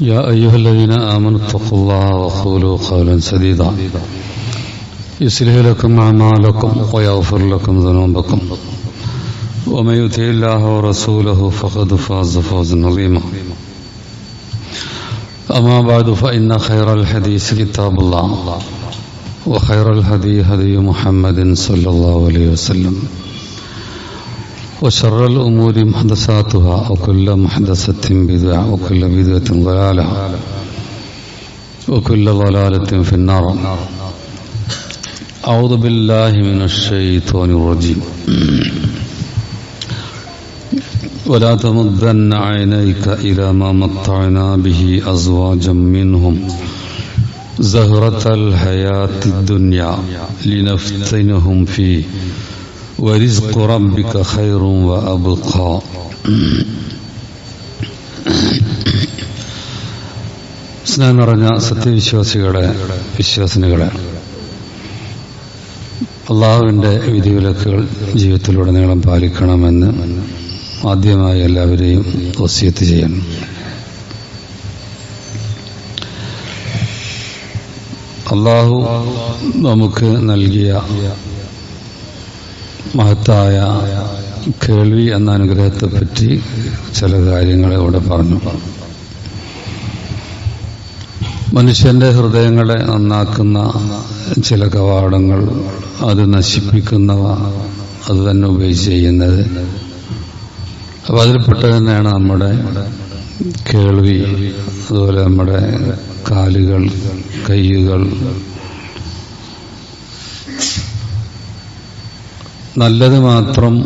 يا أيها الذين آمنوا اتقوا الله وقولوا قولا سديدا. يصلح لكم أعمالكم ويغفر لكم ذنوبكم. ومن يطع الله ورسوله فقد فاز فوزا عظيما. أما بعد فإن خير الحديث كتاب الله وخير الهدي هدي محمد صلى الله عليه وسلم. وشر الأمور محدثاتها وكل محدثة بدعة وكل بدعة ضلالة وكل ضلالة في النار. أعوذ بالله من الشيطان الرجيم. ولا تمدن عينيك إلى ما متعنا به أزواجا منهم زهرة الحياة الدنيا لنفتنهم فيه. ورزق ربك خير وأبقى സ്നേഹം നിറഞ്ഞ സത്യവിശ്വാസികളെ വിശ്വാസിനികളെ അള്ളാഹുവിൻ്റെ വിധിവിലക്കുകൾ ജീവിതത്തിലുടനീളം പാലിക്കണമെന്ന് ആദ്യമായി എല്ലാവരെയും വസിയത്ത് ചെയ്യണം അള്ളാഹു നമുക്ക് നൽകിയ മഹത്തായ കേൾവി എന്ന അനുഗ്രഹത്തെ പറ്റി ചില കാര്യങ്ങൾ ഇവിടെ പറഞ്ഞു. മനുഷ്യന്റെ ഹൃദയങ്ങളെ നന്നാക്കുന്ന ചില കവാടങ്ങൾ അത് നശിപ്പിക്കുന്നവ അത് തന്നെ ഉപയോഗിച്ച് ചെയ്യുന്നത്. അപ്പം അതിൽപ്പെട്ട തന്നെയാണ് നമ്മുടെ കേൾവി അതുപോലെ നമ്മുടെ കാലുകൾ കൈകൾ നല്ലത് മാത്രം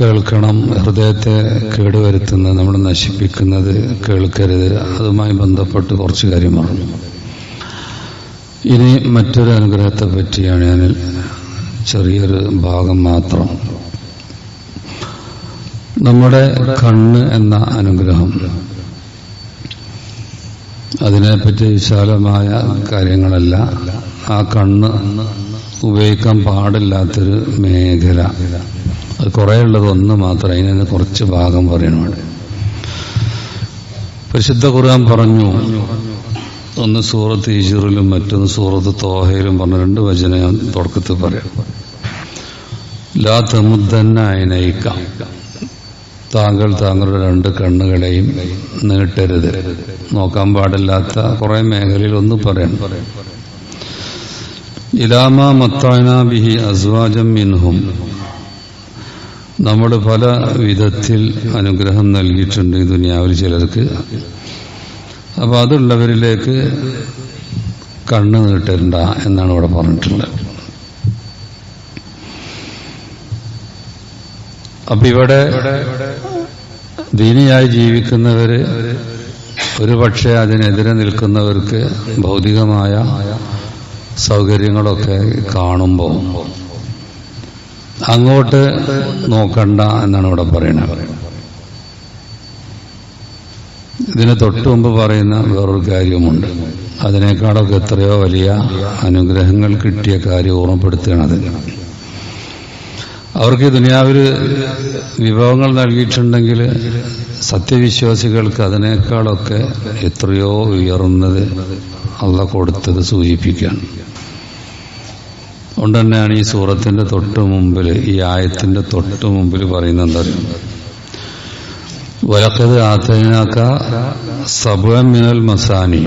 കേൾക്കണം. ഹൃദയത്തെ കേടുവരുത്തുന്ന നമ്മൾ നശിപ്പിക്കുന്നത് കേൾക്കരുത്. അതുമായി ബന്ധപ്പെട്ട് കുറച്ച് കാര്യം പറഞ്ഞു. ഇനി മറ്റൊരു അനുഗ്രഹത്തെ പറ്റിയാണ് ഞാൻ ചെറിയൊരു ഭാഗം മാത്രം. നമ്മുടെ കണ്ണ് എന്ന അനുഗ്രഹം. അതിനെപ്പറ്റി വിശാലമായ കാര്യങ്ങളല്ല. ആ കണ്ണ് ഉപയോഗിക്കാൻ പാടില്ലാത്തൊരു മേഖല. അത് കുറേ ഉള്ളത് ഒന്ന് മാത്രം. അതിന് കുറച്ച് ഭാഗം പറയണമാണ് പരിശുദ്ധ ഖുർആൻ പറഞ്ഞു ഒന്ന് സൂറത്ത് ഈജറിലും മറ്റൊന്ന് സൂറത്ത് തോഹയിലും പറഞ്ഞ. രണ്ട് വചന തുടക്കത്തിൽ പറയാം. ലാ തമുദ്ദന്ന താങ്കൾ താങ്കളുടെ രണ്ട് കണ്ണുകളെയും നീട്ടരുത്. നോക്കാൻ പാടില്ലാത്ത കുറെ മേഖലയിൽ ഒന്ന് പറയണം. ഇലാമ ബിഹി അസ്വാജം മിൻഹും. നമ്മൾ പല വിധത്തിൽ അനുഗ്രഹം നൽകിയിട്ടുണ്ട് ഈ ദുനിയാവിൽ ചിലർക്ക്. അപ്പൊ അതുള്ളവരിലേക്ക് കണ്ണ് നീട്ടണ്ട എന്നാണ് ഇവിടെ പറഞ്ഞിട്ടുള്ളത്. അപ്പൊ ഇവിടെ ദീനിയായി ജീവിക്കുന്നവര് ഒരു പക്ഷേ അതിനെതിരെ നിൽക്കുന്നവർക്ക് ഭൗതികമായ സൗകര്യങ്ങളൊക്കെ കാണുമ്പോൾ അങ്ങോട്ട് നോക്കണ്ട എന്നാണ് ഇവിടെ പറയുന്നത്. ഇതിന് തൊട്ടു മുമ്പ് പറയുന്ന വേറൊരു കാര്യവുമുണ്ട്. അതിനേക്കാളൊക്കെ എത്രയോ വലിയ അനുഗ്രഹങ്ങൾ കിട്ടിയ കാര്യം ഓർമ്മപ്പെടുത്തുകയാണത് അവർക്ക് ദുനിയാവിൽ വിഭവങ്ങൾ നൽകിയിട്ടുണ്ടെങ്കിൽ സത്യവിശ്വാസികൾക്ക് അതിനേക്കാളൊക്കെ എത്രയോ ഉയർന്നത് അള്ള കൊടുത്തത് സൂചിപ്പിക്കുകയാണ്. അതുകൊണ്ട് തന്നെയാണ് ഈ സൂറത്തിന്റെ തൊട്ട് മുമ്പിൽ ഈ ആയത്തിന്റെ തൊട്ട് മുമ്പിൽ പറയുന്നത്. എന്താ വലക്കത് ആത്തനാക്ക സബുമിനൽ മസാനി.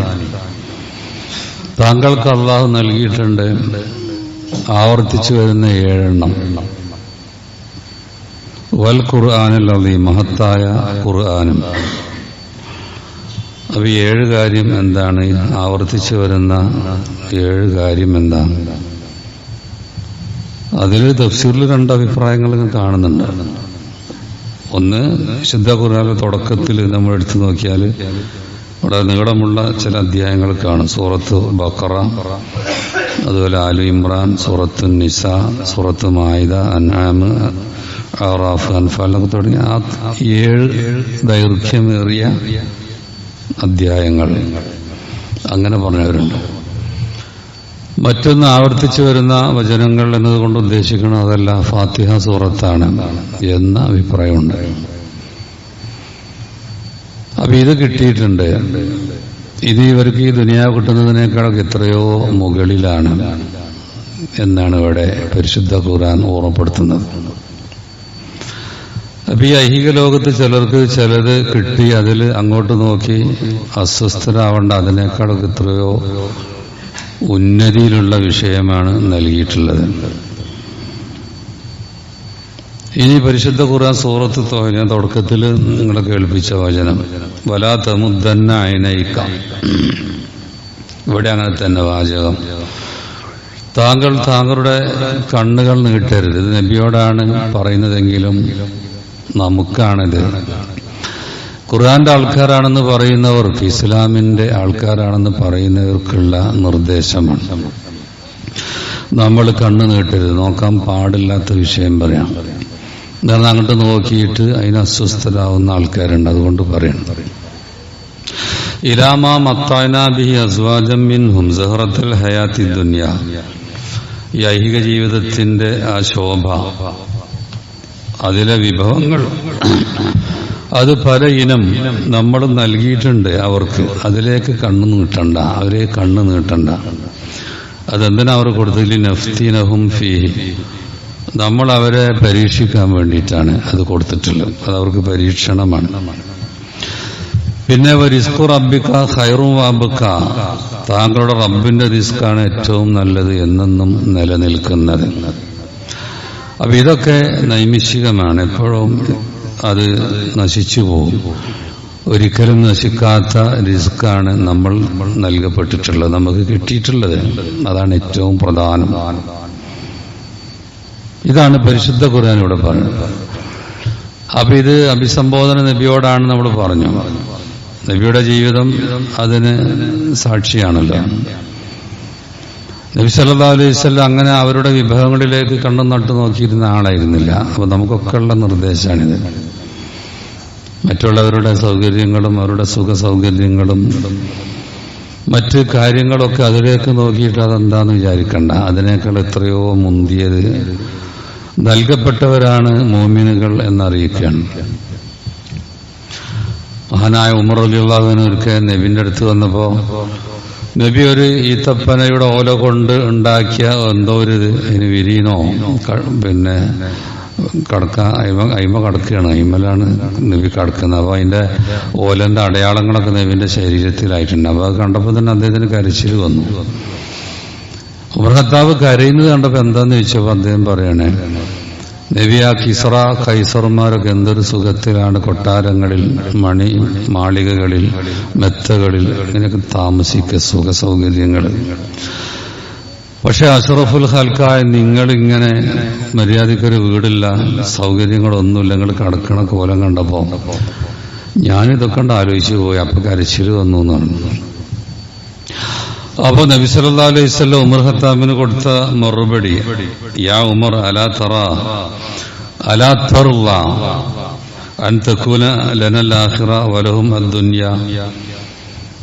താങ്കൾക്ക് അള്ളാഹു നൽകിയിട്ടുണ്ട് ആവർത്തിച്ചു വരുന്ന ഏഴെണ്ണം. വൽ ഖുർആാനിൽ അതി മഹത്തായ ഖുർആാനും. അപ്പൊ ഏഴ് കാര്യം എന്താണ്? ആവർത്തിച്ചു വരുന്ന ഏഴ് കാര്യം എന്താണ്? അതിൽ തഫ്സീറിൽ രണ്ട് അഭിപ്രായങ്ങൾ കാണുന്നുണ്ട്. ഒന്ന് വിശുദ്ധ ഖുർആാനിലെ തുടക്കത്തിൽ നമ്മൾ എടുത്തു നോക്കിയാൽ ഇവിടെ നീളമുള്ള ചില അധ്യായങ്ങൾ കാണും. സൂറത്ത് ബക്കറ അതുപോലെ ആലു ഇമ്രാൻ സൂറത്ത് നിസ സൂറത്ത് മായിദ അൻആമ് ആറാഫ് അൻഫാൽ എന്നൊക്കെ തുടങ്ങി ആ ഏഴ് ദൈർഘ്യമേറിയ അധ്യായങ്ങൾ അങ്ങനെ പറഞ്ഞവരുണ്ട്. മറ്റൊന്ന് ആവർത്തിച്ചു വരുന്ന വചനങ്ങൾ എന്നതുകൊണ്ട് ഉദ്ദേശിക്കണം അതല്ല ഫാത്തിഹ സൂറത്താണ് എന്ന അഭിപ്രായമുണ്ട്. അപ്പൊ ഇത് കിട്ടിയിട്ടുണ്ട്. ഇത് ഇവർക്ക് ഈ ദുനിയാവ് കിട്ടുന്നതിനേക്കാളൊക്കെ എത്രയോ മുകളിലാണ് എന്നാണ് ഇവിടെ പരിശുദ്ധ ഖുർആൻ ഓർമ്മപ്പെടുത്തുന്നത്. അപ്പൊ ഈ ഐഹിക ലോകത്ത് ചിലർക്ക് ചിലത് കിട്ടി അതിൽ അങ്ങോട്ട് നോക്കി അസ്വസ്ഥരാവേണ്ട അതിനേക്കാളൊക്കെ എത്രയോ ഉന്നതിയിലുള്ള വിഷയമാണ് നൽകിയിട്ടുള്ളത്. ഇനി പരിശുദ്ധ ഖുർആൻ സൂറത്ത് തോന്നിയ തുടക്കത്തിൽ നിങ്ങളെ കേൾപ്പിച്ച വചനം വലാ തമുദ്ദന്ന ഇവിടെ അങ്ങനെ തന്നെ വാചകം. താങ്കൾ താങ്കളുടെ കണ്ണുകൾ നീട്ടരുത്. ഇത് നബിയോടാണ് പറയുന്നതെങ്കിലും നമുക്കാണിത്. ഖുർആന്റെ ആൾക്കാരാണെന്ന് പറയുന്നവർക്ക് ഇസ്ലാമിന്റെ ആൾക്കാരാണെന്ന് പറയുന്നവർക്കുള്ള നിർദ്ദേശമാണ്. നമ്മൾ കണ്ണു നീട്ടരുത്. നോക്കാൻ പാടില്ലാത്ത വിഷയം പറയാം. കാരണം അങ്ങോട്ട് നോക്കിയിട്ട് അതിന് അസ്വസ്ഥരാകുന്ന ആൾക്കാരുണ്ട്. അതുകൊണ്ട് പറയണം. ഇലാമ മത്താനാബിഹി അസ്വാജം മിൻഹും സഹറത്തുൽ ഹയാത്തി ദുന്യ. ഈ ഐഹിക ജീവിതത്തിന്റെ ആ ശോഭ അതിലെ വിഭവങ്ങൾ അത് പല ഇനം നമ്മൾ നൽകിയിട്ടുണ്ട് അവർക്ക്. അതിലേക്ക് കണ്ണു നീട്ടണ്ട. അവരെ കണ്ണു നീട്ടണ്ട. അതെന്തിനാ അവർ കൊടുത്തില്ല നഫ്തീനഹും ഫീ നമ്മൾ അവരെ പരീക്ഷിക്കാൻ വേണ്ടിയിട്ടാണ് അത് കൊടുത്തിട്ടുള്ളത്. അത് അവർക്ക് പരീക്ഷണമാണ്. പിന്നെ റിസ്കു റബ്ബിക്ക ഖൈറും വാബിക്ക താങ്കളുടെ റബ്ബിന്റെ റിസ്ക്കാണ് ഏറ്റവും നല്ലത് എന്നെന്നും നിലനിൽക്കുന്നത്. അപ്പൊ ഇതൊക്കെ നൈമിഷികമാണ്. എപ്പോഴും അത് നശിച്ചു പോകും. ഒരിക്കലും നശിക്കാത്ത റിസ്ക്കാണ് നമ്മൾ നൽകപ്പെട്ടിട്ടുള്ളത്. നമുക്ക് കിട്ടിയിട്ടുള്ളത് അതാണ് ഏറ്റവും പ്രധാനം. ഇതാണ് പരിശുദ്ധ ഖുർആൻ ഇവിടെ പറഞ്ഞത്. അപ്പൊ ഇത് അഭിസംബോധന നബിയോടാണ് നമ്മൾ പറഞ്ഞു. നബിയുടെ ജീവിതം അതിന് സാക്ഷിയാണല്ലോ. നബി സല്ലാ അലൈഹി വസല്ലം അങ്ങനെ അവരുടെ വിഭവങ്ങളിലേക്ക് കണ്ണും നട്ടു നോക്കിയിരുന്ന ആളായിരുന്നില്ല. അപ്പൊ നമുക്കൊക്കെ ഉള്ള നിർദ്ദേശമാണിത്. മറ്റുള്ളവരുടെ സൗകര്യങ്ങളും അവരുടെ സുഖ സൗകര്യങ്ങളും മറ്റ് കാര്യങ്ങളൊക്കെ അതിലേക്ക് നോക്കിയിട്ട് അതെന്താന്ന് വിചാരിക്കണ്ട. അതിനേക്കാൾ എത്രയോ മുന്തിയത് നൽകപ്പെട്ടവരാണ് മോമിനുകൾ എന്നറിയിക്കുകയാണ്. മഹാനായ ഉമർ അലി ഒരിക്കൽ നബിന്റെ അടുത്ത് വന്നപ്പോൾ നബി ഒരു ഈത്തപ്പനയുടെ ഓല കൊണ്ട് ഉണ്ടാക്കിയ എന്തോ ഒരു ഇത് അതിന് വിരീനോ പിന്നെ കടക്ക അയിമ അയിമ കടക്കുകയാണ്. അയിമലാണ് നബി കടക്കുന്നത്. അപ്പൊ അതിന്റെ ഓലന്റെ അടയാളങ്ങളൊക്കെ നബിന്റെ ശരീരത്തിലായിട്ടുണ്ട്. അപ്പൊ അത് കണ്ടപ്പോൾ തന്നെ അദ്ദേഹത്തിന് കരച്ചിൽ വന്നു. ഉപർഹത്താവ് കരയുന്നത് കണ്ടപ്പോൾ എന്താന്ന് ചോദിച്ചപ്പോൾ അദ്ദേഹം പറയണേ നബി ആ കിസറ കൈസർമാരൊക്കെ എന്തൊരു സുഖത്തിലാണ് കൊട്ടാരങ്ങളിൽ മണി മാളികകളിൽ മെത്തകളിൽ ഇങ്ങനെയൊക്കെ താമസിക്കുക സുഖ സൗകര്യങ്ങൾ പക്ഷെ അഷറഫുൽ ഹൽക്കായ നിങ്ങളിങ്ങനെ മര്യാദക്കൊരു വീടില്ല സൗകര്യങ്ങളൊന്നുമില്ല നിങ്ങൾ കടക്കണ കോലം കണ്ടപ്പോ ഞാനിതൊക്കെ കണ്ട് ആലോചിച്ചു പോയി അപ്പൊ കരച്ചിൽ വന്നു എന്നാണ്. അപ്പൊ നബി സല്ലല്ലാഹു അലൈഹി വസല്ലം ഉമർ ഹത്താമിന് കൊടുത്ത മറുപടി യാ ഉമർ അലാ തറ അലാ തറുള്ള അൻ തക്കൂന ലനൽ ആഖിറ വലഹും അദ്ദുനിയ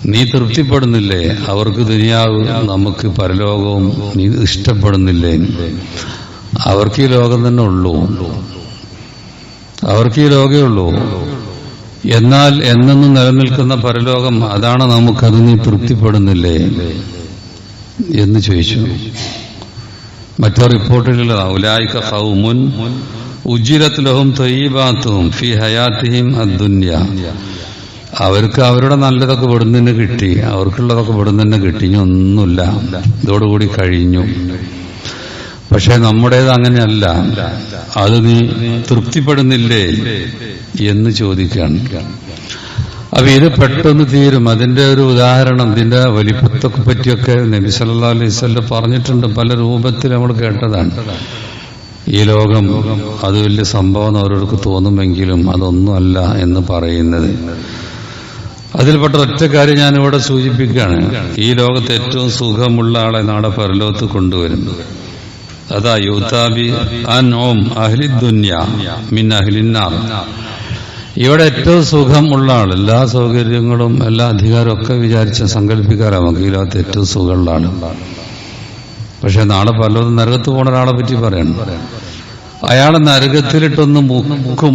നീ തൃപ്തിപ്പെടുന്നില്ലേ? അവർക്ക് ദുനിയാവ് നമുക്ക് പരലോകവും നീ ഇഷ്ടപ്പെടുന്നില്ലേ? അവർക്ക് ഈ ലോകം തന്നെ ഉള്ളൂ. അവർക്ക് ഈ ലോകേ ഉള്ളൂ. എന്നാൽ എന്നെന്നും നിലനിൽക്കുന്ന പരലോകം അതാണ് നമുക്കത് നീ തൃപ്തിപ്പെടുന്നില്ലേ? എന്ന് ചോദിച്ചു. മറ്റോ റിപ്പോർട്ടിലുള്ള ഉലായിക്ക ഹൗമുൻ ഫി ഹയാത്തിഹിം അദ്ദുന്യ അവർക്ക് അവരുടെ നല്ലതൊക്കെ ഇവിടുന്ന് തന്നെ കിട്ടി. അവർക്കുള്ളതൊക്കെ ഇവിടുന്ന് തന്നെ കിട്ടി. ഒന്നുമില്ല. ഇതോടുകൂടി കഴിഞ്ഞു. പക്ഷെ നമ്മുടേത് അങ്ങനെയല്ല. അത് നീ തൃപ്തിപ്പെടുന്നില്ലേ എന്ന് ചോദിക്കുകയാണ്. അപ്പൊ ഇത് പെട്ടെന്ന് തീരും. അതിന്റെ ഒരു ഉദാഹരണം ഇതിന്റെ വലിപ്പത്തൊക്കെ പറ്റിയൊക്കെ നബി സല്ലാ അലൈഹി സ്വല്ലം പറഞ്ഞിട്ടുണ്ട്. പല രൂപത്തിൽ നമ്മൾ കേട്ടതാണ്. ഈ ലോകം അത് വലിയ സംഭവം അവരോർക്ക് തോന്നുമെങ്കിലും അതൊന്നുമല്ല എന്ന് പറയുന്നത്. അതിൽപ്പെട്ട ഒറ്റ കാര്യം ഞാനിവിടെ സൂചിപ്പിക്കുകയാണ്. ഈ ലോകത്ത് ഏറ്റവും സുഖമുള്ള ആളെ നാളെ പരലോകത്ത് കൊണ്ടുവരുന്നു. അതാ യൂതാബി അൻഓം അഹ്ലി ദുന്യ മിൻ അഹ്ലിന്നാർ. ഇവിടെ ഏറ്റവും സുഖം ഉള്ള ആൾ എല്ലാ സൗകര്യങ്ങളും എല്ലാ അധികാരവും ഒക്കെ വിചാരിച്ച് സങ്കല്പിക്കാറാണ് നമുക്ക്. ഈ ലോകത്ത് ഏറ്റവും സുഖമുള്ള ആൾ പക്ഷെ നാളെ പലതും നരകത്ത് പോണ ഒരാളെ പറ്റി പറയണം. അയാളെ നരകത്തിലിട്ടൊന്ന് മുക്കും.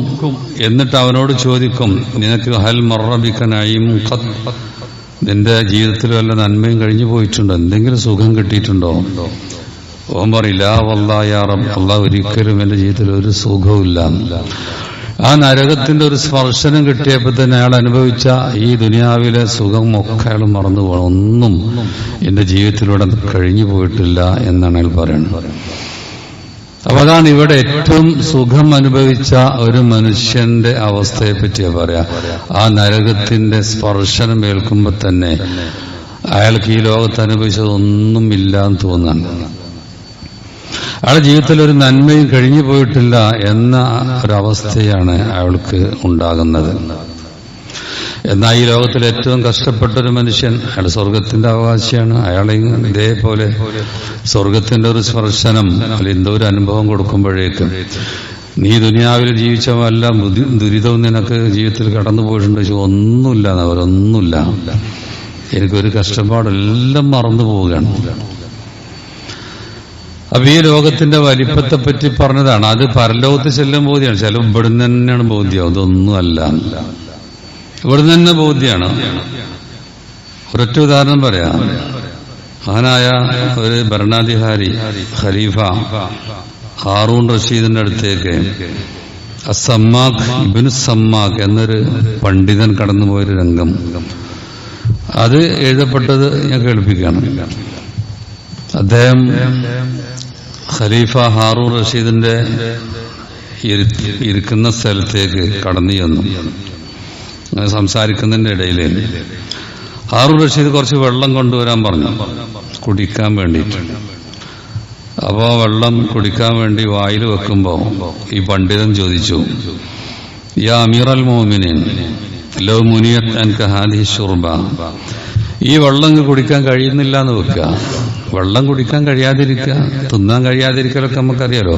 എന്നിട്ട് അവനോട് ചോദിക്കും നിനക്ക് ഹൽ മറബിക്കനായും നിന്റെ ജീവിതത്തിൽ വല്ല നന്മയും കഴിഞ്ഞു പോയിട്ടുണ്ടോ? എന്തെങ്കിലും സുഖം കിട്ടിയിട്ടുണ്ടോ? ഓൻ പറയില്ല വല്ലായാറം അള്ളാഹ് ഒരിക്കലും എന്റെ ജീവിതത്തിൽ ഒരു സുഖവുമില്ല ആ നരകത്തിന്റെ ഒരു സ്പർശനം കിട്ടിയപ്പോൾ തന്നെ അയാൾ അനുഭവിച്ച ഈ ദുനിയാവിലെ സുഖം ഒക്കെ അയാൾ മറന്നു പോകണം. ഒന്നും എന്റെ ജീവിതത്തിലൂടെ കഴിഞ്ഞു പോയിട്ടില്ല എന്നാണ് അയാൾ പറയുന്നത്. അപ്പൊ അതാണ് ഇവിടെ ഏറ്റവും സുഖം അനുഭവിച്ച ഒരു മനുഷ്യന്റെ അവസ്ഥയെ പറ്റിയാ പറയാ. ആ നരകത്തിന്റെ സ്പർശനം ഏൽക്കുമ്പോ തന്നെ അയാൾക്ക് ഈ ലോകത്ത് അനുഭവിച്ചതൊന്നും എന്ന് തോന്നാണ് അയാളുടെ ജീവിതത്തിൽ ഒരു നന്മയും കഴിഞ്ഞു പോയിട്ടില്ല എന്ന ഒരവസ്ഥയാണ് അയാൾക്ക് ഉണ്ടാകുന്നത്. എന്നാൽ ഈ ലോകത്തിൽ ഏറ്റവും കഷ്ടപ്പെട്ട ഒരു മനുഷ്യൻ അയാൾ സ്വർഗത്തിന്റെ അവകാശിയാണ്. അയാളെ ഇതേപോലെ സ്വർഗത്തിന്റെ ഒരു സ്പർശനം അല്ലെങ്കിൽ എന്തോ ഒരു അനുഭവം കൊടുക്കുമ്പോഴേക്കും നീ ദുനിയാവിൽ ജീവിച്ച വല്ല ദുരിതവും നിനക്ക് ജീവിതത്തിൽ കടന്നു പോയിട്ടുണ്ട്. പക്ഷെ ഒന്നുമില്ല അവരൊന്നുമില്ല എനിക്കൊരു കഷ്ടപ്പാടെല്ലാം മറന്നു പോവുകയാണ്. അപ്പൊ ഈ ലോകത്തിന്റെ വലിപ്പത്തെ പറ്റി പറഞ്ഞതാണ്. അത് പരലോകത്ത് ചെല്ലും ബോധ്യമാണ്. ചില ഇവിടുന്ന് തന്നെയാണ് ബോധ്യം. അതൊന്നും അല്ല ഇവിടുന്ന് തന്നെ ബോധ്യമാണ് ഒരൊറ്റ ഉദാഹരണം പറയാം. മഹാനായ ഒരു ഭരണാധികാരി ഖലീഫ ഹാറൂൺ റഷീദിന്റെ അടുത്തേക്ക് അസമ്മാഖ് ബിൻ സമ്മാഖ് എന്നൊരു പണ്ഡിതൻ കടന്നുപോയൊരു രംഗം. അത് എഴുതപ്പെട്ടത് ഞാൻ കേൾപ്പിക്കുകയാണ്. അദ്ദേഹം ഖലീഫ ഹാറൂൺ റഷീദിന്റെ ഇരിക്കുന്ന സ്ഥലത്തേക്ക് കടന്നു ചെന്നു. അങ്ങനെ സംസാരിക്കുന്നതിന്റെ ഇടയിൽ ഹാറൂർ റഷീദ് കുറച്ച് വെള്ളം കൊണ്ടുവരാൻ പറഞ്ഞു. കുടിക്കാൻ വേണ്ടിയിട്ട്. അപ്പോൾ വെള്ളം കുടിക്കാൻ വേണ്ടി വായിൽ വെക്കുമ്പോൾ ഈ പണ്ഡിതൻ ചോദിച്ചു യാ അമീർ അൽ മോമിനിൻ ലോ മുനിയത് അൻക ഹാദി ഷുർബ. ഈ വെള്ളം കുടിക്കാൻ കഴിയുന്നില്ല എന്ന് വെക്കുക. വെള്ളം കുടിക്കാൻ കഴിയാതിരിക്കുക. തിന്നാൻ കഴിയാതിരിക്കലൊക്കെ നമുക്കറിയാലോ.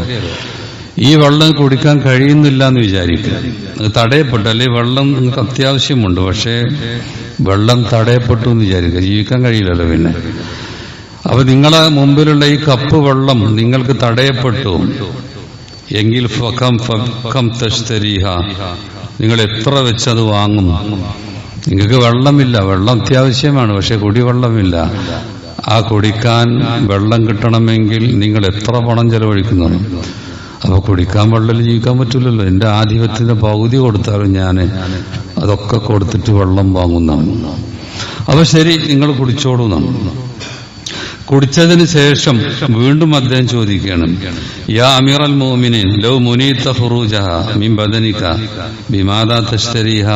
ഈ വെള്ളം കുടിക്കാൻ കഴിയുന്നില്ല എന്ന് വിചാരിക്കുക തടയപ്പെട്ടു. അല്ലെ വെള്ളം നിങ്ങൾക്ക് അത്യാവശ്യമുണ്ട്. പക്ഷേ വെള്ളം തടയപ്പെട്ടു എന്ന് വിചാരിക്കുക. ജീവിക്കാൻ കഴിയില്ലല്ലോ പിന്നെ. അപ്പൊ നിങ്ങളെ മുമ്പിലുള്ള ഈ കപ്പ് വെള്ളം നിങ്ങൾക്ക് തടയപ്പെട്ടു. എങ്കിൽ ഫകം ഫകം തഷ്തരീഹ നിങ്ങൾ എത്ര വെച്ചത് വാങ്ങും? നിങ്ങൾക്ക് വെള്ളമില്ല. വെള്ളം അത്യാവശ്യമാണ്. പക്ഷെ കുടിവെള്ളമില്ല. ആ കുടിക്കാൻ വെള്ളം കിട്ടണമെങ്കിൽ നിങ്ങൾ എത്ര പണം ചെലവഴിക്കുന്നു? അപ്പൊ കുടിക്കാൻ വെള്ളം ജീവിക്കാൻ പറ്റില്ലല്ലോ എന്റെ ആധിപത്യത്തിന്റെ പകുതി കൊടുത്താലും ഞാൻ അതൊക്കെ കൊടുത്തിട്ട് വെള്ളം വാങ്ങുന്നതാണ്. അപ്പൊ ശരി നിങ്ങൾ കുടിച്ചോളൂ നമ്മൾ കുടിച്ചതിന് ശേഷം വീണ്ടും അദ്ദേഹം ചോദിക്കുകയാണ് യാ അമീർ അൽ മോമിനിൻ ലോ മുനീത്ത ഫുറൂജഹ മീൻ ബദനിക ബിമാദാ തഷ്തരീഹ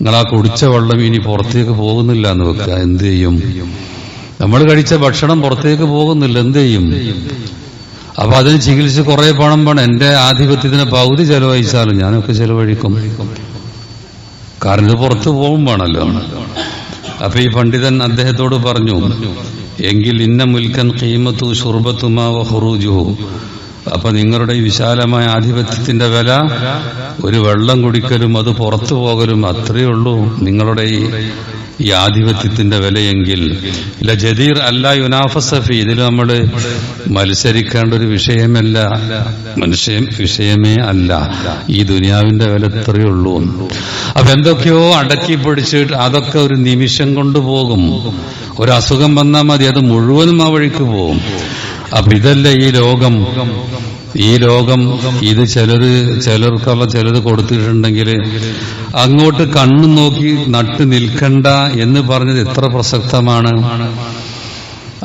നിങ്ങൾ ആ കുടിച്ച വെള്ളം ഇനി പുറത്തേക്ക് പോകുന്നില്ല എന്ന് വെക്കുക. എന്ത് ചെയ്യും? നമ്മൾ കഴിച്ച ഭക്ഷണം പുറത്തേക്ക് പോകുന്നില്ല. എന്ത് ചെയ്യും? അപ്പൊ അതിന് ചികിത്സ കുറെ പണം പണം. എന്റെ ആധിപത്യത്തിന് പകുതി ചെലവഴിച്ചാലും ഞാനൊക്കെ ചെലവഴിക്കും. കാരണം ഇത് പുറത്തു പോകും വേണമല്ലോ. അപ്പൊ ഈ പണ്ഡിതൻ അദ്ദേഹത്തോട് പറഞ്ഞു എങ്കിൽ ഇന്ന മുൽക്കൻ കീമത്തു ഷുർബത്തുമാ ഹുറൂജുഹു അപ്പൊ നിങ്ങളുടെ ഈ വിശാലമായ ആധിപത്യത്തിന്റെ വില ഒരു വെള്ളം കുടിക്കലും അത് പുറത്തു പോകലും അത്രയേ ഉള്ളൂ. നിങ്ങളുടെ ഈ ഈ ആധിപത്യത്തിന്റെ വിലയെങ്കിൽ ഇല്ല ജദീർ അല്ല യുനാഫസഫി ഇതിൽ നമ്മൾ മത്സരിക്കേണ്ട ഒരു വിഷയമല്ല. മനുഷ്യ വിഷയമേ അല്ല. ഈ ദുനിയാവിന്റെ വില ഇത്രയേ ഉള്ളൂ. അപ്പൊ എന്തൊക്കെയോ അടക്കി പിടിച്ചിട്ട് അതൊക്കെ ഒരു നിമിഷം കൊണ്ടുപോകും ഒരു അസുഖം വന്നാൽ മതി അത് മുഴുവനും ആ വഴിക്ക് പോകും. അപ്പൊ ഇതല്ല ഈ ലോകം? ഈ ലോകം ഇത് ചിലര് ചിലർക്കുള്ള ചിലത് കൊടുത്തിട്ടുണ്ടെങ്കിൽ അങ്ങോട്ട് കണ്ണു നോക്കി നട്ടു നിൽക്കണ്ട എന്ന് പറഞ്ഞത് എത്ര പ്രസക്തമാണ്.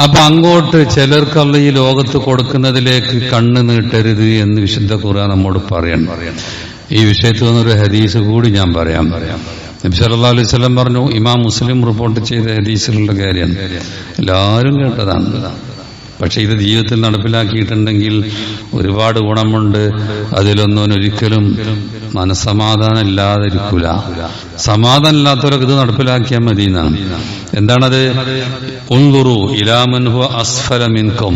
അപ്പൊ അങ്ങോട്ട് ചിലർക്കുള്ള ഈ ലോകത്ത് കൊടുക്കുന്നതിലേക്ക് കണ്ണ് നീട്ടരുത് എന്ന് വിശുദ്ധ ഖുർആൻ നമ്മോട് പറയണം. ഈ വിഷയത്തിൽ നിന്നൊരു ഹദീസ് കൂടി ഞാൻ പറയാം. നബി സല്ലാ അലൈഹി സ്വലം പറഞ്ഞു ഇമാം മുസ്ലിം റിപ്പോർട്ട് ചെയ്ത ഹദീസിലുള്ള കാര്യമാണ് എല്ലാവരും കേട്ടതാണ്. പക്ഷെ ഇത് ജീവിതത്തിൽ നടപ്പിലാക്കിയിട്ടുണ്ടെങ്കിൽ ഒരുപാട് ഗുണമുണ്ട്. അതിലൊന്നും ഒരിക്കലും മനസ്സമാധാനം ഇല്ലാതിരിക്കൂല സമാധാനം ഇല്ലാത്തവരൊക്കെ ഇത് നടപ്പിലാക്കിയാൽ മതി എന്നാണ് എന്താണത് ഉൻകുറു ഇലാമൻഹു അസ്ഫലമിൻകും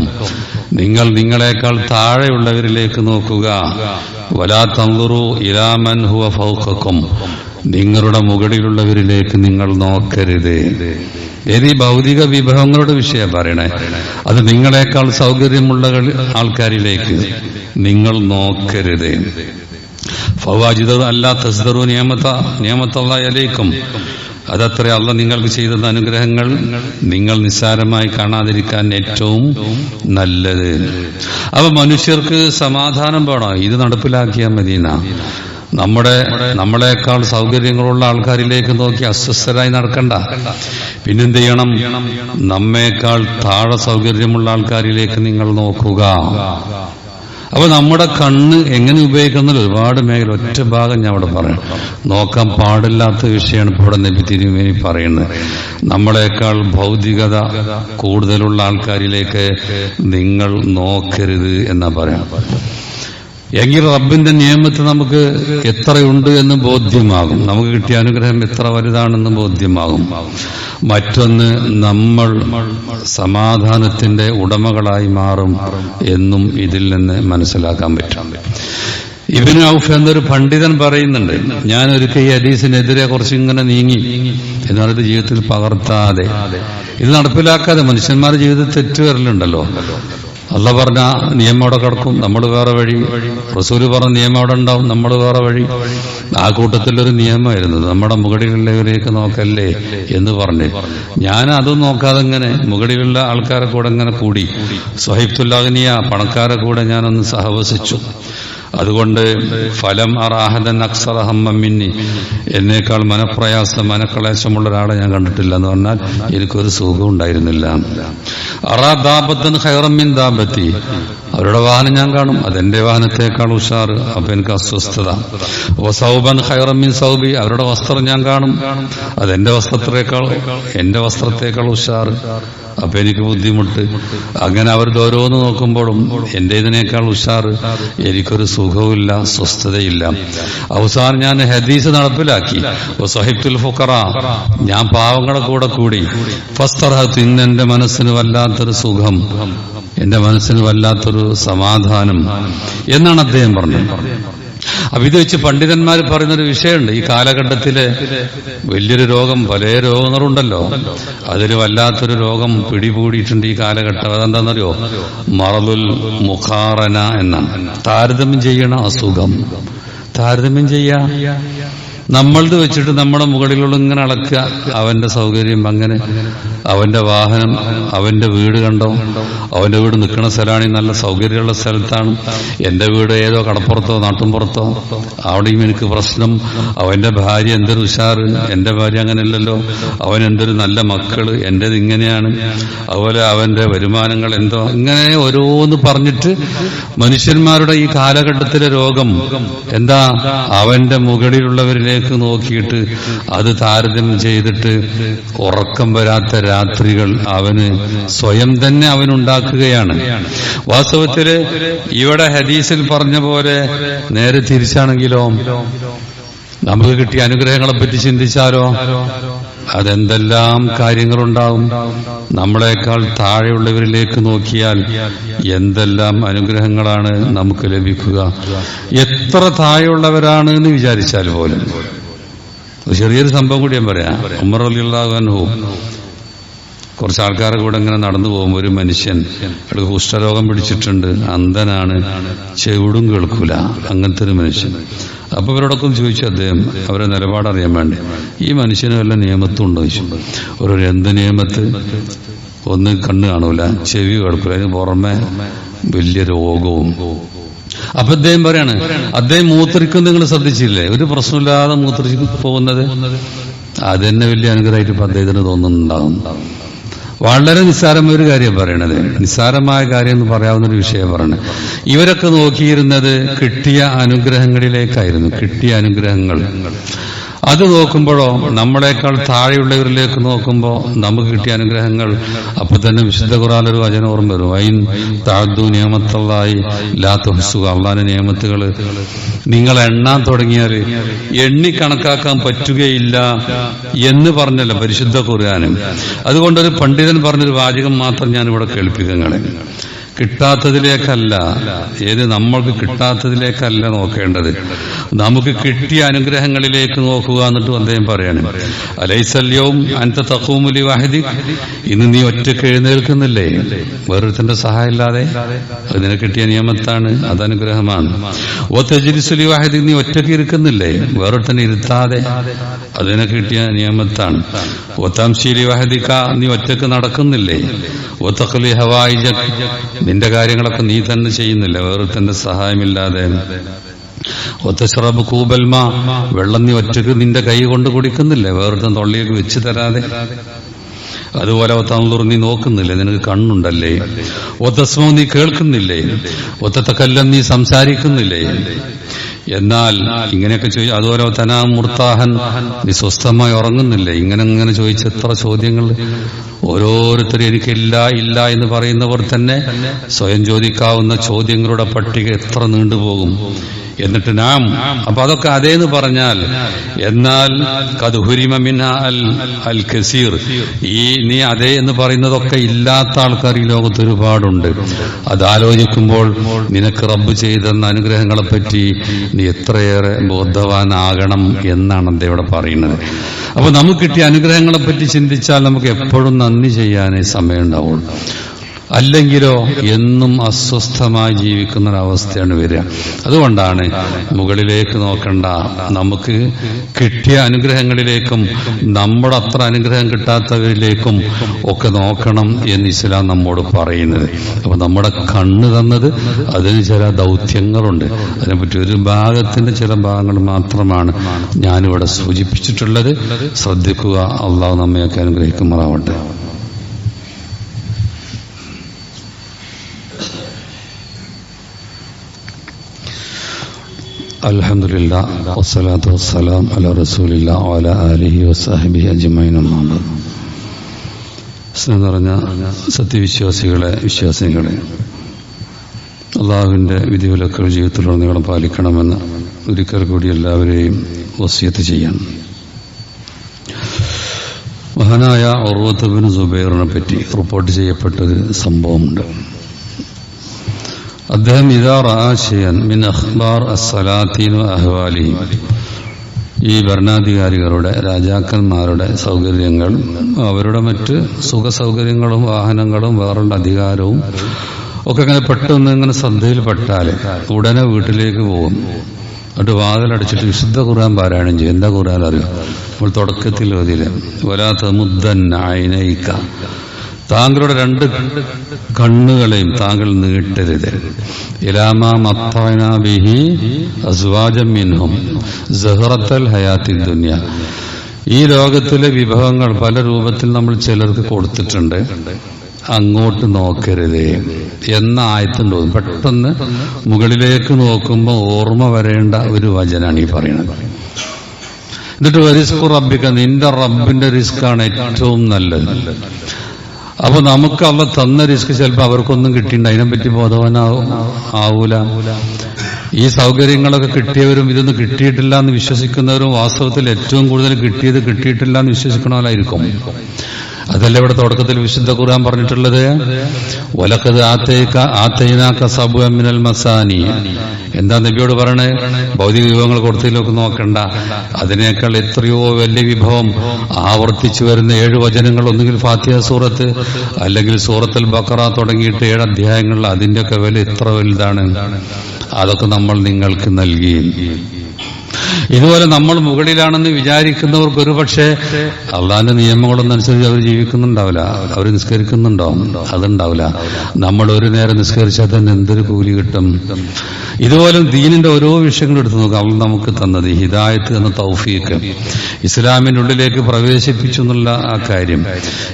നിങ്ങൾ നിങ്ങളെക്കാൾ താഴെയുള്ളവരിലേക്ക് നോക്കുക. വലാ തന്തുറു ഇലാമൻഹു ഹുവ ഫൗഖക്കും നിങ്ങളുടെ മുകളിലുള്ളവരിലേക്ക് നിങ്ങൾ നോക്കരുത്. ഏത് ഈ ഭൗതിക വിഭവങ്ങളുടെ വിഷയം പറയണേ. അത് നിങ്ങളെക്കാൾ സൗകര്യമുള്ള ആൾക്കാരിലേക്ക് നിങ്ങൾ നോക്കരുത്. ഫവാജിദ അല്ലാ തസ്ദറു നിയമത്ത അലൈക്കും. അതത്ര അല്ല നിങ്ങൾക്ക് ചെയ്ത അനുഗ്രഹങ്ങൾ നിങ്ങൾ നിസ്സാരമായി കാണാതിരിക്കാൻ ഏറ്റവും നല്ലത്. അപ്പൊ മനുഷ്യർക്ക് സമാധാനം വേണം. ഇത് നടപ്പിലാക്കിയ മദീന നമ്മുടെ നമ്മളെക്കാൾ സൗകര്യങ്ങളുള്ള ആൾക്കാരിലേക്ക് നോക്കി അസ്വസ്ഥരായി നടക്കണ്ട. പിന്നെന്ത് ചെയ്യണം? നമ്മേക്കാൾ താഴെ സൗകര്യമുള്ള ആൾക്കാരിലേക്ക് നിങ്ങൾ നോക്കുക. അപ്പൊ നമ്മുടെ കണ്ണ് എങ്ങനെ ഉപയോഗിക്കുന്ന ഒരുപാട് മേഖല ഒറ്റ ഭാഗം ഞാൻ അവിടെ പറയാം നോക്കാൻ പാടില്ലാത്ത വിഷയമാണ് ഇപ്പോൾ ഇവിടെ നബി തിരുമേനി പറയുന്നത്. നമ്മളെക്കാൾ ഭൗതികത കൂടുതലുള്ള ആൾക്കാരിലേക്ക് നിങ്ങൾ നോക്കരുത് എന്നാ പറയാം എങ്കിൽ റബ്ബിന്റെ നിയമത്തിൽ നമുക്ക് എത്രയുണ്ട് എന്ന് ബോധ്യമാകും. നമുക്ക് കിട്ടിയ അനുഗ്രഹം എത്ര വലുതാണെന്ന് ബോധ്യമാകും. മറ്റൊന്ന് നമ്മൾ സമാധാനത്തിന്റെ ഉടമകളായി മാറും എന്നും ഇതിൽ നിന്ന് മനസ്സിലാക്കാൻ പറ്റും. ഇബിന് ഔഫ് എന്നൊരു പണ്ഡിതൻ പറയുന്നുണ്ട് ഞാൻ ഒരിക്കൽ ഈ ഹദീസിനെതിരെ കുറച്ച് ഇങ്ങനെ നീങ്ങി എന്നാലത് ജീവിതത്തിൽ പകർത്താതെ. ഇത് നടപ്പിലാക്കാതെ മനുഷ്യന്മാരുടെ ജീവിതത്തിൽ തെറ്റ് വരലുണ്ടല്ലോ. അല്ല പറഞ്ഞ നിയമം അവിടെ കിടക്കും നമ്മൾ വേറെ വഴി. റസൂൽ പറഞ്ഞ നിയമം അവിടെ ഉണ്ടാവും നമ്മൾ വേറെ വഴി. ആ കൂട്ടത്തിലൊരു നിയമമായിരുന്നു നമ്മുടെ മുകളിലുള്ളവരെയൊക്കെ നോക്കല്ലേ എന്ന് പറഞ്ഞ്. ഞാൻ അതും നോക്കാതെ ഇങ്ങനെ മുകളിലുള്ള ആൾക്കാരെ കൂടെ ഇങ്ങനെ കൂടി. സ്വഹിബ്തുല്ലാഹിനിയ പണക്കാരെ കൂടെ ഞാനൊന്ന് സഹവസിച്ചു. അതുകൊണ്ട് ഫലം അറാഹദൻ അക്സറ ഹമ്മമിന്നി എന്നേക്കാൾ മനപ്രയാസം മനക്കളേശമുള്ള ഒരാളെ ഞാൻ കണ്ടിട്ടില്ല എന്ന് പറഞ്ഞാൽ എനിക്കൊരു സുഖം ഉണ്ടായിരുന്നില്ല. അറാ ദാപത്തൻ ഹൈറമ്മിൻ ദാപത്തി അവരുടെ വാഹനം ഞാൻ കാണും. അതെന്റെ വാഹനത്തെക്കാൾ ഉഷാർ അപ്പൊ എനിക്ക് അസ്വസ്ഥത. സൗബൻ ഹൈറമ്മിൻ സൗബി. അവരുടെ വസ്ത്രം ഞാൻ കാണും. അതെന്റെ വസ്ത്രത്തേക്കാൾ എന്റെ വസ്ത്രത്തേക്കാൾ ഉഷാറ്. അപ്പൊ എനിക്ക് ബുദ്ധിമുട്ട്. അങ്ങനെ അവർ ഓരോന്ന് നോക്കുമ്പോഴും എന്റേതിനേക്കാൾ ഉഷാർ എനിക്കൊരു സുഖവുമില്ല സ്വസ്ഥതയില്ല. അവസാനം ഞാൻ ഹദീസ് നടപ്പിലാക്കി. സഹിബ്തുൽ ഫുക്കറ ഞാൻ പാവങ്ങളെ കൂടെ കൂടി. ഫസ്തർഹത്ത് ഇന്ന് എന്റെ മനസ്സിന് വല്ലാത്തൊരു സുഖം എന്റെ മനസ്സിന് വല്ലാത്തൊരു സമാധാനം എന്നാണ് അദ്ദേഹം പറഞ്ഞത്. അപ്പൊ ഇത് വെച്ച് പണ്ഡിതന്മാർ പറയുന്നൊരു വിഷയമുണ്ട്. ഈ കാലഘട്ടത്തിൽ വലിയൊരു രോഗം പല രോഗങ്ങളുണ്ടല്ലോ. അതിൽ വല്ലാത്തൊരു രോഗം പിടികൂടിയിട്ടുണ്ട് ഈ കാലഘട്ടം. അതെന്താണെന്നറിയോ മറലുൽ മുഖാറന എന്നാണ്. താരതമ്യം ചെയ്യണ അസുഖം. താരതമ്യം ചെയ്യാ? നമ്മളത് വെച്ചിട്ട് നമ്മുടെ മുകളിലുള്ള ഇങ്ങനെ അളക്കുക. അവന്റെ സൗകര്യം അങ്ങനെ. അവന്റെ വാഹനം അവന്റെ വീട് കണ്ടോ? അവന്റെ വീട് നിൽക്കുന്ന സ്ഥലമാണെങ്കിൽ നല്ല സൗകര്യമുള്ള സ്ഥലത്താണ്. എന്റെ വീട് ഏതോ കടപ്പുറത്തോ നാട്ടുംപുറത്തോ. അവിടെയും എനിക്ക് പ്രശ്നം. അവന്റെ ഭാര്യ എന്തൊരു ഉഷാറ്. എന്റെ ഭാര്യ അങ്ങനെയല്ലല്ലോ. അവൻ എന്തൊരു നല്ല മക്കൾ. എന്റെത് ഇങ്ങനെയാണ്. അതുപോലെ അവന്റെ വരുമാനങ്ങൾ എന്തോ. ഇങ്ങനെ ഓരോന്ന് പറഞ്ഞിട്ട് മനുഷ്യന്മാരുടെ ഈ കാലഘട്ടത്തിലെ രോഗം എന്താ? അവന്റെ മുകളിലുള്ളവരിലേക്ക് നോക്കിയിട്ട് അത് താരതമ്യം ചെയ്തിട്ട് ഉറക്കം വരാത്ത രാത്രികൾ അവന് സ്വയം തന്നെ അവനുണ്ടാക്കുകയാണ്. വാസ്തവത്തിൽ ഇവിടെ ഹദീസിൽ പറഞ്ഞ പോലെ നേരെ തിരിച്ചാണെങ്കിലോ? നമുക്ക് കിട്ടിയ അനുഗ്രഹങ്ങളെ പറ്റി ചിന്തിച്ചാലോ? അതെന്തെല്ലാം കാര്യങ്ങളുണ്ടാവും? നമ്മളെക്കാൾ താഴെയുള്ളവരിലേക്ക് നോക്കിയാൽ എന്തെല്ലാം അനുഗ്രഹങ്ങളാണ് നമുക്ക് ലഭിക്കുക? എത്ര താഴെയുള്ളവരാണ് എന്ന് വിചാരിച്ചാൽ പോലും. ചെറിയൊരു സംഭവം കൂടി ഞാൻ പറയാം. ഉമർ അലിള്ളാഹു കുറച്ച് ആൾക്കാരെ കൂടെ ഇങ്ങനെ നടന്നു പോകും ഒരു മനുഷ്യൻ അയാൾക്ക് കുഷ്ഠരോഗം പിടിച്ചിട്ടുണ്ട്. അന്ധനാണ്. ചെവിടും കേൾക്കൂല. അങ്ങനത്തെ ഒരു മനുഷ്യൻ. അപ്പൊ ഇവരോടൊക്കെ ചോദിച്ചു അദ്ദേഹം അവരെ നിലപാടറിയാൻ വേണ്ടി. ഈ മനുഷ്യന് വല്ല നിയമത്തും ഉണ്ടോ ചോദിച്ചു. ഒരു എന്ത് നിയമത്ത് ഒന്ന് കണ്ണ് കാണൂല ചെവി കേൾക്കൂല അതിന് പുറമെ വലിയ രോഗവും. അപ്പൊ അദ്ദേഹം പറയാണ് അദ്ദേഹം മൂത്രിക്കും നിങ്ങൾ ശ്രദ്ധിച്ചില്ലേ? ഒരു പ്രശ്നമില്ലാതെ മൂത്രിച്ച് പോകുന്നത്? അതെന്നെ വലിയ അനുഗ്രഹമായിട്ട് ഇപ്പൊ അദ്ദേഹത്തിന് തോന്നുന്നുണ്ടാവും. വളരെ നിസ്സാരമായ ഒരു കാര്യം പറയണത്. നിസ്സാരമായ കാര്യം എന്ന് പറയാവുന്ന ഒരു വിഷയം പറയണത് ഇവരൊക്കെ നോക്കിയിരുന്നത് കിട്ടിയ അനുഗ്രഹങ്ങളിലേക്കായിരുന്നു. കിട്ടിയ അനുഗ്രഹങ്ങൾ. അത് നോക്കുമ്പോഴോ നമ്മളെക്കാൾ താഴെയുള്ളവരിലേക്ക് നോക്കുമ്പോൾ നമുക്ക് കിട്ടിയ അനുഗ്രഹങ്ങൾ. അപ്പൊ തന്നെ വിശുദ്ധ ഖുറാൻ ഒരു വചനം ഓർമ്മ വരും. ഐൻ താഴ്ന്നു നിയമത്തുള്ളതായി ലാത്ത ഹുസുക അള്ളാന്റെ നിയമത്തുകൾ. നിങ്ങൾ എണ്ണാൻ തുടങ്ങിയാൽ എണ്ണി കണക്കാക്കാൻ പറ്റുകയില്ല എന്ന് പറഞ്ഞല്ലോ പരിശുദ്ധ ഖുർആാനും. അതുകൊണ്ടൊരു പണ്ഡിതൻ പറഞ്ഞൊരു വാചകം മാത്രം ഞാൻ ഇവിടെ കിട്ടാത്തതിലേക്കല്ല. ഏത് നമ്മൾക്ക് കിട്ടാത്തതിലേക്കല്ല നോക്കേണ്ടത്. നമുക്ക് കിട്ടിയ അനുഗ്രഹങ്ങളിലേക്ക് നോക്കുക എന്നിട്ട് അദ്ദേഹം പറയാണ്. അലൈസല്യവും അനത്ത തക്കൂമുലി വാഹിദി ഇന്ന് നീ ഒറ്റയ്ക്ക് എഴുന്നേൽക്കുന്നില്ലേ? വേറൊരുത്തന്റെ സഹായം ഇല്ലാതെ അതിനെ കിട്ടിയ നിയമത്താണ് അത് അനുഗ്രഹമാണ് ഒത്തജിരിസുലി വാഹിദി നീ ഒറ്റയ്ക്ക് ഇരിക്കുന്നില്ലേ? വേറൊരുത്തന്നെ ഇരുത്താതെ. അതിനെ കിട്ടിയ നിയമത്താണ്. ഒത്താംശീലി വാഹിദിക്ക നീ ഒറ്റയ്ക്ക് നടക്കുന്നില്ലേ? ഒത്തക്കലി ഹവായി നിന്റെ കാര്യങ്ങളൊക്കെ നീ തന്നെ ചെയ്യുന്നില്ല. വേറൊരുത്തന്റെ സഹായമില്ലാതെ. ഒത്തശ്രബ് കൂബൽമ വെള്ളം നീ ഒറ്റയ്ക്ക് നിന്റെ കൈ കൊണ്ട് വേറെ വേറൊരുത്തൻ തൊള്ളിയൊക്കെ വെച്ച് തരാതെ. അതുപോലെ തന്നൂർ നീ നോക്കുന്നില്ലേ? നിനക്ക് കണ്ണുണ്ടല്ലേ? ഒത്തസ്മോ നീ കേൾക്കുന്നില്ലേ? ഒത്തത്തെ കല്ലം നീ സംസാരിക്കുന്നില്ലേ? എന്നാൽ ഇങ്ങനെയൊക്കെ ചോദിച്ചു അതുപോലെ തനാ മുർത്താഹൻ നീ സ്വസ്ഥമായി ഉറങ്ങുന്നില്ലേ? ഇങ്ങനെ ഇങ്ങനെ ചോദിച്ച എത്ര ചോദ്യങ്ങൾ. ഓരോരുത്തരും എനിക്കില്ല ഇല്ല എന്ന് പറയുന്നവർ തന്നെ സ്വയം ചോദിക്കാവുന്ന ചോദ്യങ്ങളുടെ പട്ടിക എത്ര നീണ്ടുപോകും. എന്നിട്ട് നാം അപ്പൊ അതൊക്കെ അതേന്ന് പറഞ്ഞാൽ എന്നാൽ അൽ കസീർ ഈ നീ അതേ എന്ന് പറയുന്നതൊക്കെ ഇല്ലാത്ത ആൾക്കാർ ഈ ലോകത്ത് ഒരുപാടുണ്ട്. അത് ആലോചിക്കുമ്പോൾ നിനക്ക് റബ്ബ് ചെയ്തെന്ന അനുഗ്രഹങ്ങളെ പറ്റി നീ എത്രയേറെ ബോധവാനാകണം എന്നാണ് അദ്ദേഹം ഇവിടെ പറയുന്നത്. അപ്പൊ നമുക്ക് കിട്ടിയ അനുഗ്രഹങ്ങളെ പറ്റി ചിന്തിച്ചാൽ നമുക്ക് എപ്പോഴും നന്ദി ചെയ്യാനേ സമയമുണ്ടാവുള്ളൂ. അല്ലെങ്കിലോ എന്നും അസ്വസ്ഥമായി ജീവിക്കുന്ന ഒരവസ്ഥയാണ് വരിക. അതുകൊണ്ടാണ് മുകളിലേക്ക് നോക്കണ്ട. നമുക്ക് കിട്ടിയ അനുഗ്രഹങ്ങളിലേക്കും നമ്മുടെ അത്ര അനുഗ്രഹം കിട്ടാത്തവരിലേക്കും ഒക്കെ നോക്കണം എന്ന് ഇസ്ലാം നമ്മോട് പറയുന്നത്. അപ്പൊ നമ്മുടെ കണ്ണ് തന്നത് അതിന് ചില ദൗത്യങ്ങളുണ്ട്. അതിനെപ്പറ്റി ഒരു ഭാഗത്തിന്റെ ചില ഭാഗങ്ങൾ മാത്രമാണ് ഞാനിവിടെ സൂചിപ്പിച്ചിട്ടുള്ളത്. ശ്രദ്ധിക്കുക. അള്ളാഹു നമ്മയൊക്കെ അനുഗ്രഹിക്കുമാറാവട്ടെ. വസ്സലാത്തു വസ്സലാം അല നിറഞ്ഞ സത്യവിശ്വാസികളെ വിശ്വാസികളെ അള്ളാഹുവിന്റെ ജീവിതത്തിലുള്ള ജീവിതത്തിലുടനീളം പാലിക്കണമെന്ന് ഒരിക്കൽ കൂടി എല്ലാവരെയും വസിയത്ത് ചെയ്യാൻ മഹാനായ ഓർവത്തബിന് സുബൈറിനെ പറ്റി റിപ്പോർട്ട് ചെയ്യപ്പെട്ടൊരു സംഭവമുണ്ട്. അദ്ദേഹം ഇതാ റാശയൻ മിൻ അഖ്ബാർ അസ്സലാത്തീൻ അഹ്വാലി ഈ ഭരണാധികാരികളുടെ രാജാക്കന്മാരുടെ സൗകര്യങ്ങൾ അവരുടെ മറ്റ് സുഖ സൗകര്യങ്ങളും വാഹനങ്ങളും വേറുള്ള അധികാരവും ഒക്കെ ഇങ്ങനെ പെട്ടെന്ന് ഇങ്ങനെ ശ്രദ്ധയിൽപ്പെട്ടാൽ ഉടനെ വീട്ടിലേക്ക് പോകും. എന്നിട്ട് വാതിലടച്ചിട്ട് വിശുദ്ധ ഖുർആൻ പാരായണം ചെയ്യും. എന്താ ഖുർആൻ അറിയാം? നമ്മൾ തുടക്കത്തിൽ വരില്ല വലാത്ത മുദ്ദൻ അയിനയിക്ക താങ്കളുടെ രണ്ട് കണ്ണുകളെയും താങ്കൾ നീട്ടരുത്. ഇലാമാബിഹി അസ്വാജം മിൻഹും ജഹറത്തൽ ഹയാത്തി ദുനിയ. ഈ ലോകത്തിലെ വിഭവങ്ങൾ പല രൂപത്തിൽ നമ്മൾ ചിലർക്ക് കൊടുത്തിട്ടുണ്ട്. അങ്ങോട്ട് നോക്കരുതേ എന്ന ആയത്തുണ്ട് പെട്ടെന്ന് മുകളിലേക്ക് നോക്കുമ്പോൾ ഓർമ്മ വരേണ്ട ഒരു വചനാണ് ഈ പറയുന്നത്. എന്നിട്ട് റിസ്ക് റബ്ബിക്ക നിന്റെ റബ്ബിന്റെ റിസ്ക് ആണ് ഏറ്റവും നല്ലത്. അപ്പൊ നമുക്ക് അവ തന്ന റിസ്ക് ചിലപ്പോൾ അവർക്കൊന്നും കിട്ടിയിട്ടുണ്ട് അതിനെപ്പറ്റി ബോധവാനാവും. ആവൂല. ഈ സൗകര്യങ്ങളൊക്കെ കിട്ടിയവരും ഇതൊന്നും കിട്ടിയിട്ടില്ല എന്ന് വിശ്വസിക്കുന്നവരും വാസ്തവത്തിൽ ഏറ്റവും കൂടുതൽ കിട്ടിയത് കിട്ടിയിട്ടില്ല എന്ന് വിശ്വസിക്കണമല്ലായിരിക്കും അതല്ല ഇവിടെ തുടക്കത്തിൽ വിശുദ്ധ ഖുർആൻ പറഞ്ഞിട്ടുള്ളത്? ഒലക്കത് അമിനൽ മസാനി. എന്താ നബിയോട് പറയണേ? ഭൗതിക വിഭവങ്ങൾ കൊടുത്തതിലൊക്കെ നോക്കണ്ട. അതിനേക്കാൾ എത്രയോ വലിയ വിഭവം ആവർത്തിച്ചു വരുന്ന ഏഴ് വചനങ്ങൾ. ഒന്നുകിൽ ഫാത്തിഹ സൂറത്ത് അല്ലെങ്കിൽ സൂറത്തുൽ ബക്കറ തുടങ്ങിയിട്ട് ഏഴ് അധ്യായങ്ങൾ. അതിന്റെയൊക്കെ വില എത്ര വലുതാണ്. അതൊക്കെ നമ്മൾ നിങ്ങൾക്ക് നൽകി. ഇതുപോലെ നമ്മൾ മുകളിലാണെന്ന് വിചാരിക്കുന്നവർക്ക് ഒരു പക്ഷേ അള്ളാന്റെ നിയമങ്ങളൊന്നും അനുസരിച്ച് അവർ ജീവിക്കുന്നുണ്ടാവില്ല. അവർ നിസ്കരിക്കുന്നുണ്ടോ? അതുണ്ടാവില്ല. നമ്മൾ ഒരു നേരം നിസ്കരിച്ചാൽ തന്നെ എന്തൊരു കൂലി കിട്ടും? ഇതുപോലെ ദീനിന്റെ ഓരോ വിഷയങ്ങളും എടുത്തു നോക്കാം. അവൾ നമുക്ക് തന്നത് ഹിദായത്ത് എന്ന തൗഫീക്ക്. ഇസ്ലാമിന്റെ ഉള്ളിലേക്ക് പ്രവേശിപ്പിച്ചു എന്നുള്ള ആ കാര്യം.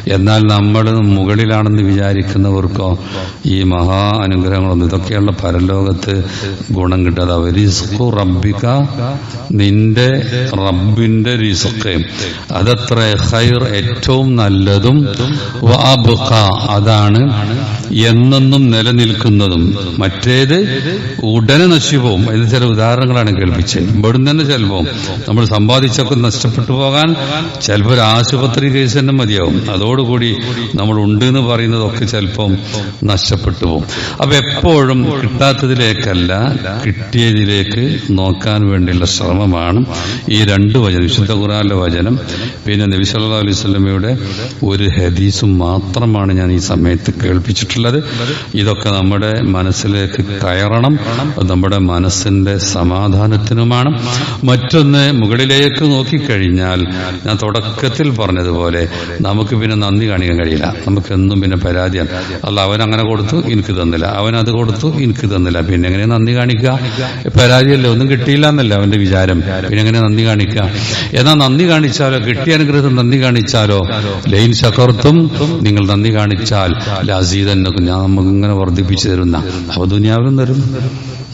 എന്നാൽ നമ്മൾ മുകളിലാണെന്ന് വിചാരിക്കുന്നവർക്കോ ഈ മഹാ അനുഗ്രഹങ്ങളൊന്നും ഇതൊക്കെയുള്ള പരലോകത്ത് ഗുണം കിട്ടാതെ. അവർ റബ്ബിക്ക നിന്റെ റബ്ബിന്റെ റിസ്ക്. അതത്ര ഖൈർ ഏറ്റവും നല്ലതും അതാണ് എന്നെന്നും നിലനിൽക്കുന്നതും. മറ്റേത് ഉടനെ നശിപ്പോവും ഇത് ചില ഉദാഹരണങ്ങളാണ് കേൾപ്പിച്ചത്. ഇവിടുന്ന് തന്നെ ചിലപ്പോൾ നമ്മൾ സമ്പാദിച്ചൊക്കെ നഷ്ടപ്പെട്ടു പോകാൻ ചിലപ്പോൾ ആശുപത്രി കേസ് തന്നെ മതിയാവും. അതോടുകൂടി നമ്മൾ ഉണ്ട് എന്ന് പറയുന്നതൊക്കെ ചിലപ്പം നഷ്ടപ്പെട്ടു പോകും. അപ്പൊ എപ്പോഴും കിട്ടാത്തതിലേക്കല്ല കിട്ടിയതിലേക്ക് നോക്കാൻ വേണ്ടിയുള്ള ശ്രമമാണ് ഈ രണ്ട് വചനം വിശുദ്ധ ഖുറാനിലെ വചനം. പിന്നെ നബി സല്ലാ അലൈഹി സ്വലമയുടെ ഒരു ഹദീസും മാത്രമാണ് ഞാൻ ഈ സമയത്ത് കേൾപ്പിച്ചിട്ടുള്ളത്. ഇതൊക്കെ നമ്മുടെ മനസ്സിലേക്ക് കയറണം. നമ്മുടെ മനസ്സിന്റെ സമാധാനത്തിനുമാണ്. മറ്റൊന്ന് മുകളിലേക്ക് നോക്കിക്കഴിഞ്ഞാൽ ഞാൻ തുടക്കത്തിൽ പറഞ്ഞതുപോലെ നമുക്ക് പിന്നെ നന്ദി കാണിക്കാൻ കഴിയില്ല. നമുക്ക് എന്നും പിന്നെ പരാതിയാണ്. അല്ല അവൻ അങ്ങനെ കൊടുത്തു എനിക്ക് തന്നില്ല. അവൻ അത് കൊടുത്തു എനിക്ക് തന്നില്ല. പിന്നെ എങ്ങനെ നന്ദി കാണിക്കുക? പരാതിയല്ലേ ഒന്നും കിട്ടിയില്ല എന്നല്ല അവന്റെ വിചാരം? പിന്നെ എങ്ങനെ നന്ദി കാണിക്കാം? എന്നാൽ നന്ദി കാണിച്ചാലോ? കിട്ടിയ അനുഗ്രഹത്തിൽ നന്ദി കാണിച്ചാലോ? ലൈൻ ചക്രത്തും നിങ്ങൾ നന്ദി കാണിച്ചാൽ ലസീതന്നൊക്കെ ഞാൻ നമുക്ക് ഇങ്ങനെ വർദ്ധിപ്പിച്ചു തരുന്ന. അവ ദുനിയാവിലും തരും.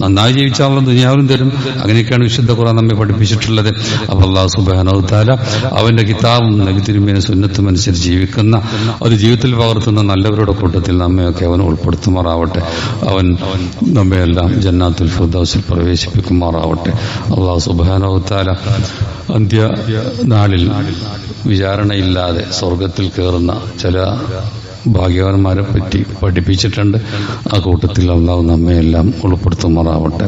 നന്നായി ജീവിച്ചാലും ദുനിയാവിലും തരും. അങ്ങനെയൊക്കെയാണ് വിശുദ്ധ ഖുറാൻ നമ്മെ പഠിപ്പിച്ചിട്ടുള്ളത്. അപ്പൊ അള്ളാഹു സുബാനവത്താല അവന്റെ കിതാബും നബിതിരുമേന സുന്നത്തും അനുസരിച്ച് ജീവിക്കുന്ന ഒരു ജീവിതത്തിൽ പകർത്തുന്ന നല്ലവരുടെ കൂട്ടത്തിൽ നമ്മയൊക്കെ അവൻ ഉൾപ്പെടുത്തുമാറാവട്ടെ. അവൻ നമ്മയെല്ലാം ജന്നാത്തുൽ ഫുദൌസിൽ പ്രവേശിപ്പിക്കുമാറാവട്ടെ. അള്ളാഹു സുബാനവത്താല അന്ത്യ നാളിൽ വിചാരണയില്ലാതെ സ്വർഗത്തിൽ കയറുന്ന ചില ഭാഗ്യവാന്മാരെ പറ്റി പഠിപ്പിച്ചിട്ടുണ്ട്. ആ കൂട്ടത്തിൽ അള്ളാഹു നമ്മയെല്ലാം ഉൾപ്പെടുത്തുമാറാവട്ടെ.